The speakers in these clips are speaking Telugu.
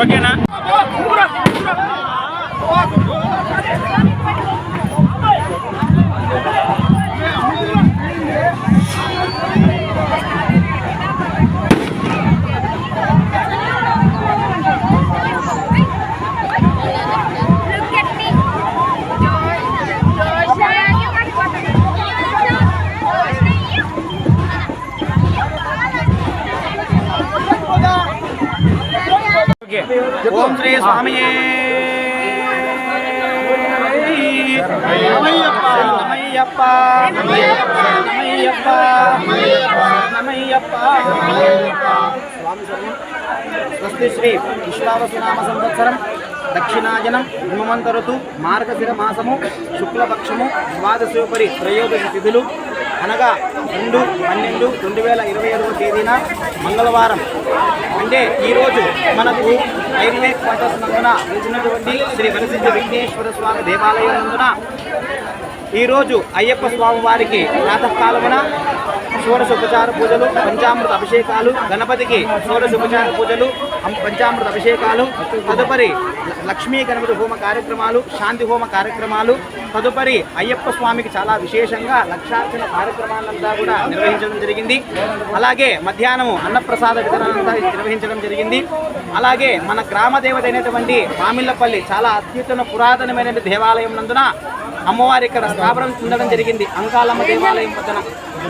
ఓకేనా? ఓం శ్రీ స్వామి. నమయ్యప్ప నమయ్యప్ప నమయ్యప్ప స్వామి స్వస్తి శ్రీ విశ్వావసునామ సంవత్సరం. దక్షిణాయనం. హిమవంత ఋతు. మార్గశిర మాసము. శుక్లపక్షము. ద్వాదశోపరి త్రయోదశి తిథులు. అనగా రెండు పన్నెండు రెండు వేల ఇరవై ఐదవ తేదీన మంగళవారం. అంటే ఈరోజు మనకు రైల్వే క్వార్టర్స్ నందున వెళ్తున్నటువంటి శ్రీ వరసిద్ధి విఘ్నేశ్వర స్వామి దేవాలయం నందున ఈరోజు అయ్యప్ప స్వామి వారికి ప్రాతకాలమున షోడశోపచార పూజలు పంచామృత అభిషేకాలు గణపతికి షోడశోపచార పూజలు పంచామృత అభిషేకాలు తదుపరి లక్ష్మీ గణపతి హోమ కార్యక్రమాలు శాంతి హోమ కార్యక్రమాలు తదుపరి అయ్యప్ప స్వామికి చాలా విశేషంగా లక్షార్చన కార్యక్రమాలంతా కూడా నిర్వహించడం జరిగింది. అలాగే మధ్యాహ్నం అన్నప్రసాద వితరణంతా నిర్వహించడం జరిగింది. అలాగే మన గ్రామ దేవత అయినటువంటి మామిళ్ళపల్లి చాలా అత్యుత్తమ పురాతనమైన దేవాలయం నందున అమ్మవారి ఇక్కడ స్థాపనం చెందడం జరిగింది. అంకాలమ్మ దేవాలయం పక్కన.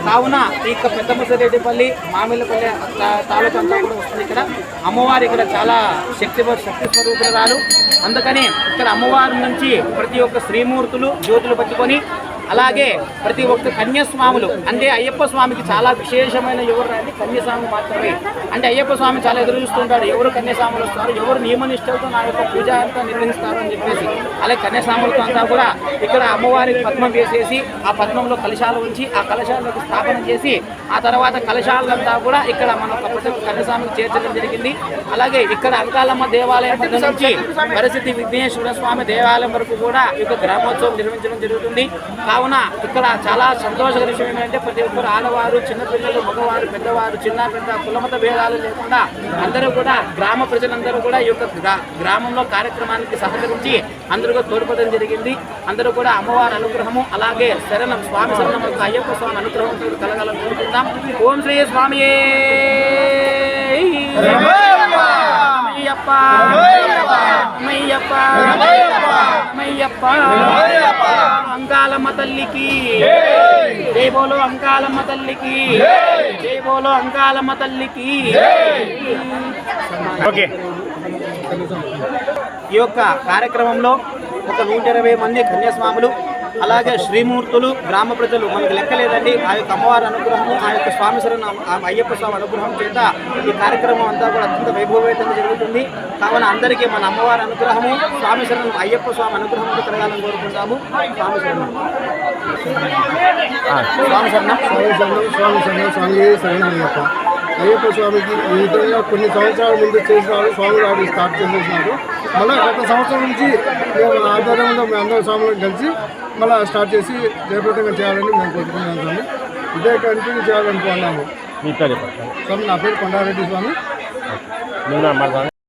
కావున ఈ యొక్క పెద్ద ముసరెడ్డిపల్లి మామిళ్ళపల్లి తాలూకా అంతా కూడా వస్తుంది ఇక్కడ. అమ్మవారి ఇక్కడ చాలా శక్తి శక్తి స్వరూపురాలు అందుకని ఇక్కడ అమ్మవారి నుంచి ప్రతి ఒక్క శ్రీమూర్తులు జ్యోతులు పట్టుకొని అలాగే ప్రతి ఒక్క కన్యాస్వాములు అంటే అయ్యప్ప స్వామికి చాలా విశేషమైన ఎవరు అంటే కన్యాస్వామి మాత్రమే. అంటే అయ్యప్ప స్వామి చాలా ఎదురు చూస్తుంటాడు. ఎవరు కన్యాస్వాములు వస్తారు? ఎవరు నియమనిష్టలతో నా యొక్క పూజ అంతా నిర్వహిస్తారు అని చెప్పేసి. అలాగే కన్యాస్వాములతో అంతా కూడా ఇక్కడ అమ్మవారికి పద్మం వేసేసి ఆ పద్మంలో కలశాలు ఉంచి ఆ కలశాలకు స్థాపన చేసి ఆ తర్వాత కలశాలంతా కూడా ఇక్కడ మన ప్రతి కన్యాస్వామికి చేర్చడం జరిగింది. అలాగే ఇక్కడ అంకాలమ్మ దేవాలయం నుంచి పరిస్థితి విఘ్నేశ్వర స్వామి దేవాలయం వరకు కూడా ఈ యొక్క గ్రామోత్సవం నిర్వహించడం జరుగుతుంది. కావున ఇక్కడ చాలా సంతోషకర విషయం ఏంటంటే ప్రతి ఒక్కరు ఆడవారు చిన్నపిల్లలు మగవారు పెద్దవారు చిన్న పెద్ద కులమత భేదాలు లేకుండా అందరూ కూడా గ్రామ ప్రజలందరూ కూడా ఈ యొక్క గ్రామంలో కార్యక్రమానికి సహకరించి అందరూ తోడ్పడడం జరిగింది. అందరూ కూడా అమ్మవారి అనుగ్రహము అలాగే శరణం స్వామి శరణం యొక్క అయ్యప్ప స్వామి అనుగ్రహం కలగాలని కోరుకుందాం. ఓం శ్రీ స్వామి అయ్యప్ప. అమ్మయ్యప్ప అమ్మయ్యప్ప అంకాలమ్మ తల్లికి. జై. బోలో అంకాలమ్మ తల్లికి. జై. బోలో అంకాలమ్మ తల్లికి. ఓకే. ఈ యొక్క కార్యక్రమంలో ఒక నూట ఇరవై మంది కన్యాస్వాములు అలాగే శ్రీమూర్తులు గ్రామ ప్రజలు మనకు లెక్కలేదండి. ఆ యొక్క అమ్మవారి అనుగ్రహము ఆ యొక్క స్వామి శరణ ఆ అయ్యప్ప స్వామి అనుగ్రహం చేత ఈ కార్యక్రమం అంతా కూడా అత్యంత వైభవేతంగా జరుగుతుంది. కావున అందరికీ మన అమ్మవారి అనుగ్రహము స్వామి శరణం అయ్యప్ప స్వామి అనుగ్రహం కలగాలని కోరుకుంటాము. స్వామి శరణం. స్వామి శరణం. స్వామి శరణం స్వామి శరణం స్వామి శరణయ్యప్ప అయ్యప్ప. స్వామికి ఈ విధంగా కొన్ని సంవత్సరాల ముందు చేసినారు స్వామి స్టార్ట్ చేసేసినారు. మళ్ళీ గత సంవత్సరం నుంచి మేము ఆధ్వర్యంలో మేము అందరం స్వాములను కలిసి మళ్ళీ స్టార్ట్ చేసి జయప్రదంగా చేయాలని మేము కోరుకుంటున్నాం స్వామి. ఇదే కంటిన్యూ చేయాలనుకున్నాము నా పేరు కొండారెడ్డి స్వామి.